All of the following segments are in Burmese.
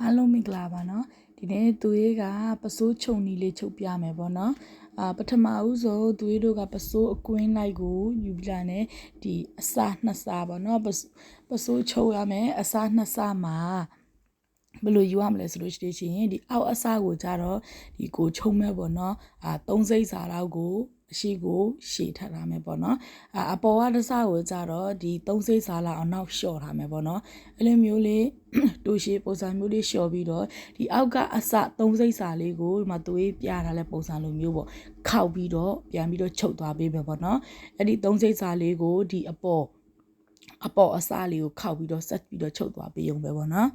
အားလုံးမင်္ဂလာပါနော်ဒီနေ့သူရေးကပစိုးချုံနီလေးချုပ်ပြမယ်ပေါ့နော်အာပထမဦးဆုံးသူရေးတို့ကပစိုးအကွင်းလိုက်ကိုယူပြလာနဲ့ဒီအစနှစ်စားပေါ့နော်ပစပစိုးချုပ်ရမယ်အစနှစ်စားမှာဘယ်လိုယူရမလဲဆိုလို့ရှိရင်ဒီအောက်အစကိုကြတော့ဒီကိုချုံမဲ့ပေါ့နော်အာသုံးစိတ်စာလောက်ကိုအ ရှိကိုရှည်ထပ်ထားမယ်ပေါ့နော်အအပေါ်ကတစကိုကြတော့ဒီသုံးစိတ်စာလောက်အောင်နောက်လျှော့ထားမယ်ပေါ့နော်အဲ့လိုမျိုးလေးတူရှိပုံစံမျိုးလေးလျှော့ပြီးတော့ဒီအောက်ကအစသုံးစိတ်စာလေးကိုဒီမှာသွေးပြထားတဲ့ပုံစံလိုမျိုးပေါ့ခောက်ပြီးတော့ပြန်ပြီးတော့ချုပ်သွားပေးမယ်ပေါ့နော်အဲ့ဒီသုံးစိတ်စာလေးကိုဒီအပေါ်အပေါ်အစားလေးကိုခောက်ပြီးတော့ဆက်ပြီးတော့ချုပ်သွားပေးရုံပဲပေါ့နော်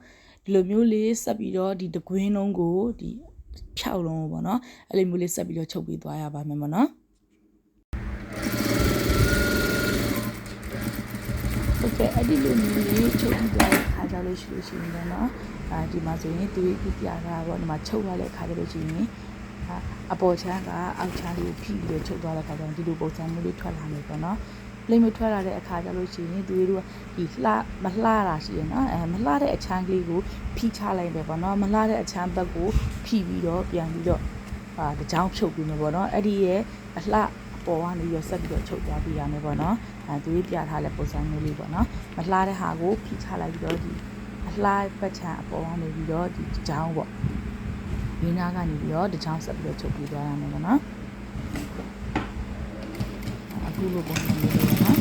ဒီလိုမျိုးလေးဆက်ပြီးတော့ဒီတကွင်းလုံးကိုဒီဖြောက်လုံးပေါ့နော်အဲ့လိုမျိုးလေးဆက်ပြီးတော့ချုပ်ပေးသွားရပါမယ်ပေါ့နော် ဟုတ်ကဲ့အဲ့ဒီလိုမျိုးလေးချုပ်ပြီးသွားတဲ့ခါကြလို့ရှိလို့ရှိရင်တော့နော်အာဒီမှာဆိုရင်သူပြပြတာပေါ့ဒီမှာချုပ်ရတဲ့ခါကြလို့ရှိရင်အာအပေါ်ချမ်းကအောက်ချမ်းလေးကိုဖိပြီးတော့ချုပ်သွားတဲ့ခါကျရင်ဒီလိုပုံစံမျိုးလေးထွက်လာမယ်ပေါ့နော်လိမ့်မထွက်လာတဲ့အခါကျလို့ရှိရင်သူတို့ကဒီလှမလှတာရှိရနော်အဲမလှတဲ့အချမ်းကလေးကိုဖိချလိုက်တယ်ပေါ့နော်မလှတဲ့အချမ်းဘက်ကိုဖိပြီးတော့ပြန်ပြီးတော့အာတကြောင်ဖြုတ်ပြီးမယ်ပေါ့နော်အဲ့ဒီရဲ့အလှ ပေါ်ကနေပြီးတော့ဆက်ပြီးတော့ချုပ်သွားပြရမယ်ပေါ့နော်အဲသူပြထားတဲ့ပုံစံမျိုးလေးပေါ့နော်မလှတဲ့ဟာကိုဖိချလိုက်ပြီးတော့ဒီအလှပတ်ချံအပေါ်ကနေပြီးတော့ဒီတကြောင်ပေါ့ဒီနားကနေပြီးတော့တကြောင်ဆက်ပြီးတော့ချုပ်ပြသွားရမယ်ပေါ့နော်အခုလိုပုံစံမျိုးလေးပေါ့နော်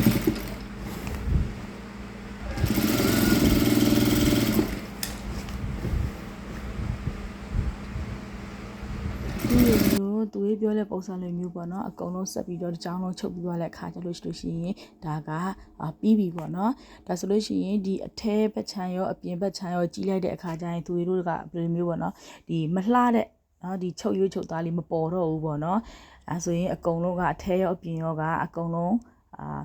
ဒီလိုမျိုး သူရေးပြောတဲ့ပုံစံလိုမျိုးပေါ့နော်အကုန်လုံးဆက်ပြီးတော့တစ်ကြောင်းလုံးချုပ်ပြီးသွားတဲ့အခါကျလို့ရှိလို့ရှိရင်ဒါကအာပြီးပြီပေါ့နော်ဒါဆိုလို့ရှိရင်ဒီအထဲဘက်ချမ်းရောအပြင်ဘက်ချမ်းရောကြီးလိုက်တဲ့အခါကျရင်သူတို့ကဘယ်လိုမျိုးပေါ့နော်ဒီမလှတဲ့နော်ဒီချုပ်ရွေးချုပ်သားလေးမပေါ်တော့ဘူးပေါ့နော်အဲဆိုရင်အကုန်လုံးကအထဲရောအပြင်ရောကအကုန်လုံးအာ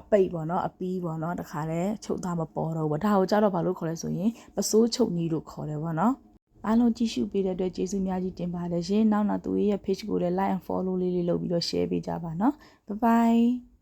အပိတ်ပေါ့နော်အပီးပေါ့နော်တခါလဲချုပ်သားမပေါ်တော့ဘူးဒါကိုကြတော့ဘာလို့ခေါ်လဲဆိုရင်ပစိုးချုပ်နီးလို့ခေါ်တယ်ပေါ့နော် အားလုံးကြည့်ရှုပေးတဲ့အတွက်ကျေးဇူးများကြီးတင်ပါတယ်ရှင်နောက်နောက်သူရဲ့ page ကိုလည်း like and follow လေးလေးလုပ်ပြီးတော့ share ပေးကြပါနော် bye bye